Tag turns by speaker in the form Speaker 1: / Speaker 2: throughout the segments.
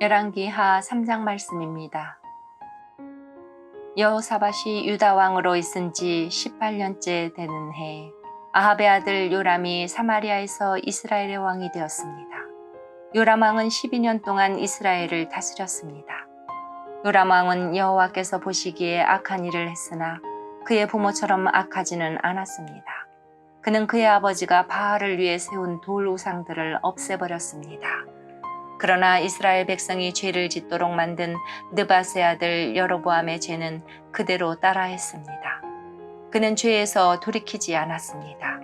Speaker 1: 열왕기하 3장 말씀입니다. 여호사밧이 유다 왕으로 있은 지 18년째 되는 해 아합의 아들 요람이 사마리아에서 이스라엘의 왕이 되었습니다. 요람 왕은 12년 동안 이스라엘을 다스렸습니다. 요람 왕은 여호와께서 보시기에 악한 일을 했으나 그의 부모처럼 악하지는 않았습니다. 그는 그의 아버지가 바알을 위해 세운 돌 우상들을 없애버렸습니다. 그러나 이스라엘 백성이 죄를 짓도록 만든 느바세 아들 여로보암의 죄는 그대로 따라했습니다. 그는 죄에서 돌이키지 않았습니다.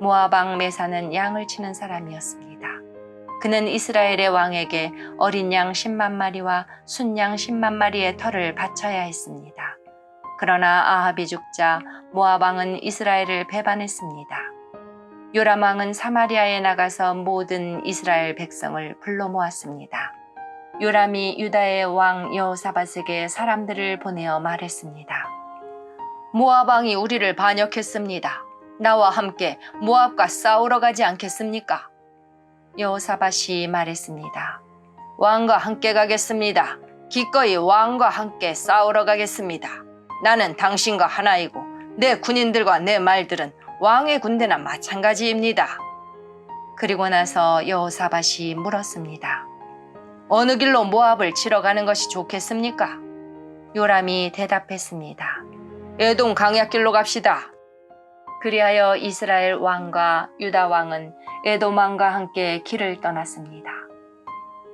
Speaker 1: 모아방 메사는 양을 치는 사람이었습니다. 그는 이스라엘의 왕에게 어린 양 10만 마리와 순양 10만 마리의 털을 바쳐야 했습니다. 그러나 아합이 죽자 모압 왕은 이스라엘을 배반했습니다. 요람 왕은 사마리아에 나가서 모든 이스라엘 백성을 불러 모았습니다. 요람이 유다의 왕 여호사밧에게 사람들을 보내어 말했습니다. 모압 왕이 우리를 반역했습니다. 나와 함께 모압과 싸우러 가지 않겠습니까? 여호사밧이 말했습니다. 왕과 함께 가겠습니다. 기꺼이 왕과 함께 싸우러 가겠습니다. 나는 당신과 하나이고 내 군인들과 내 말들은 왕의 군대나 마찬가지입니다. 그리고 나서 여호사밧이 물었습니다. 어느 길로 모압을 치러 가는 것이 좋겠습니까? 요람이 대답했습니다. 에돔 강약길로 갑시다. 그리하여 이스라엘 왕과 유다 왕은 에돔 왕과 함께 길을 떠났습니다.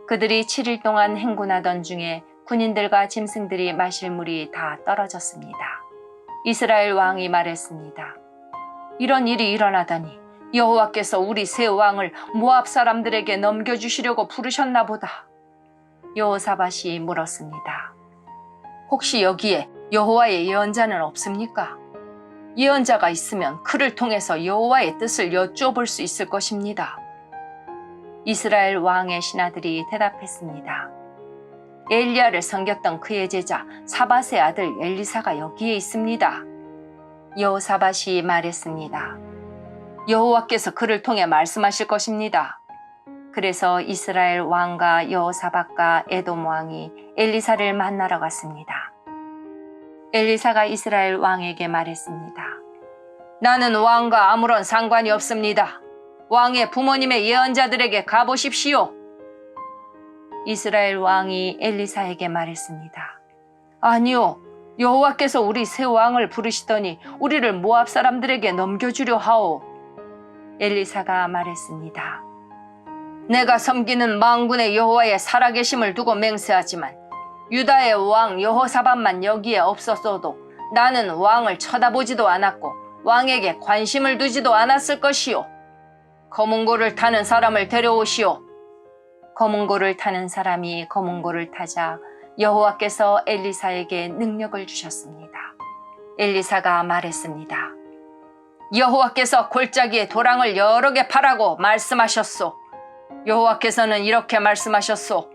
Speaker 1: 그들이 7일 동안 행군하던 중에 군인들과 짐승들이 마실 물이 다 떨어졌습니다. 이스라엘 왕이 말했습니다. 이런 일이 일어나다니 여호와께서 우리 세 왕을 모압 사람들에게 넘겨주시려고 부르셨나 보다. 여호사밧이 물었습니다. 혹시 여기에 여호와의 예언자는 없습니까? 예언자가 있으면 그를 통해서 여호와의 뜻을 여쭈어볼 수 있을 것입니다. 이스라엘 왕의 신하들이 대답했습니다. 엘리야를 섬겼던 그의 제자 사밧의 아들 엘리사가 여기에 있습니다. 여호사밧이 말했습니다. 여호와께서 그를 통해 말씀하실 것입니다. 그래서 이스라엘 왕과 여호사밧과 에돔 왕이 엘리사를 만나러 갔습니다. 엘리사가 이스라엘 왕에게 말했습니다. 나는 왕과 아무런 상관이 없습니다. 왕의 부모님의 예언자들에게 가보십시오. 이스라엘 왕이 엘리사에게 말했습니다. 아니요, 여호와께서 우리 새 왕을 부르시더니 우리를 모압 사람들에게 넘겨주려 하오. 엘리사가 말했습니다. 내가 섬기는 망군의 여호와의 살아계심을 두고 맹세하지만 유다의 왕 여호사밧만 여기에 없었어도 나는 왕을 쳐다보지도 않았고 왕에게 관심을 두지도 않았을 것이요. 검은고를 타는 사람을 데려오시오. 검은고를 타는 사람이 검은고를 타자 여호와께서 엘리사에게 능력을 주셨습니다. 엘리사가 말했습니다. 여호와께서 골짜기에 도랑을 여러 개 파라고 말씀하셨소. 여호와께서는 이렇게 말씀하셨소.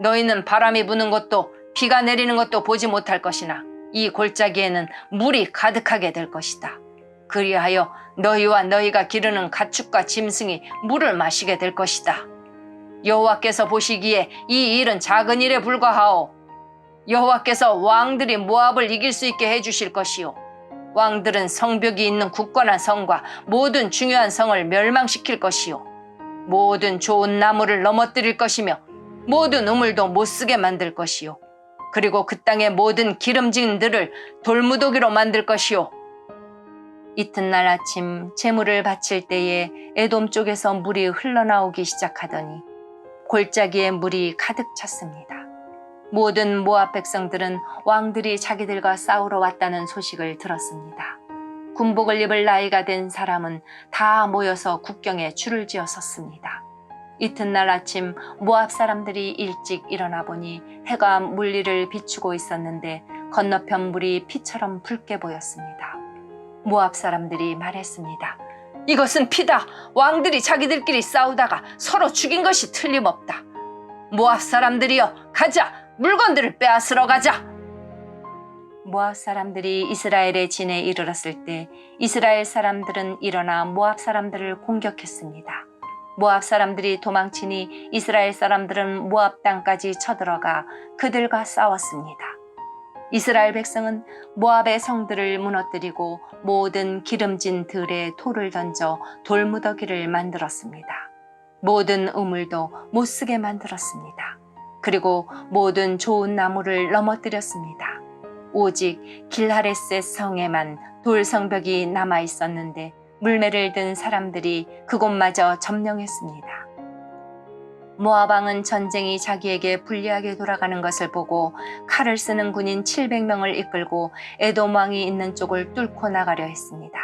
Speaker 1: 너희는 바람이 부는 것도 비가 내리는 것도 보지 못할 것이나 이 골짜기에는 물이 가득하게 될 것이다. 그리하여 너희와 너희가 기르는 가축과 짐승이 물을 마시게 될 것이다. 여호와께서 보시기에 이 일은 작은 일에 불과하오. 여호와께서 왕들이 모압을 이길 수 있게 해주실 것이요. 왕들은 성벽이 있는 굳건한 성과 모든 중요한 성을 멸망시킬 것이요. 모든 좋은 나무를 넘어뜨릴 것이며 모든 우물도 못 쓰게 만들 것이요. 그리고 그 땅의 모든 기름진들을 돌무더기로 만들 것이요. 이튿날 아침 재물을 바칠 때에 에돔 쪽에서 물이 흘러나오기 시작하더니 골짜기에 물이 가득 찼습니다. 모든 모압 백성들은 왕들이 자기들과 싸우러 왔다는 소식을 들었습니다. 군복을 입을 나이가 된 사람은 다 모여서 국경에 줄을 지어 섰습니다. 이튿날 아침 모압 사람들이 일찍 일어나 보니 해가 물리를 비추고 있었는데 건너편 물이 피처럼 붉게 보였습니다. 모압 사람들이 말했습니다. 이것은 피다. 왕들이 자기들끼리 싸우다가 서로 죽인 것이 틀림없다. 모압 사람들이여 가자. 물건들을 빼앗으러 가자. 모압 사람들이 이스라엘의 진에 이르렀을 때 이스라엘 사람들은 일어나 모압 사람들을 공격했습니다. 모압 사람들이 도망치니 이스라엘 사람들은 모압 땅까지 쳐들어가 그들과 싸웠습니다. 이스라엘 백성은 모압의 성들을 무너뜨리고 모든 기름진 들에 돌을 던져 돌무더기를 만들었습니다. 모든 우물도 못 쓰게 만들었습니다. 그리고 모든 좋은 나무를 넘어뜨렸습니다. 오직 길하레스 성에만 돌 성벽이 남아 있었는데 물매를 든 사람들이 그곳마저 점령했습니다. 모압 왕은 전쟁이 자기에게 불리하게 돌아가는 것을 보고 칼을 쓰는 군인 700명을 이끌고 에돔 왕이 있는 쪽을 뚫고 나가려 했습니다.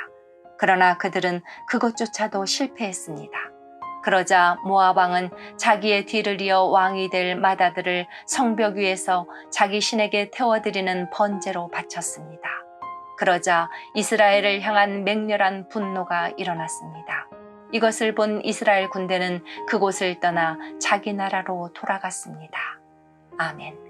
Speaker 1: 그러나 그들은 그것조차도 실패했습니다. 그러자 모압 왕은 자기의 뒤를 이어 왕이 될 마다들을 성벽 위에서 자기 신에게 태워드리는 번제로 바쳤습니다. 그러자 이스라엘을 향한 맹렬한 분노가 일어났습니다. 이것을 본 이스라엘 군대는 그곳을 떠나 자기 나라로 돌아갔습니다. 아멘.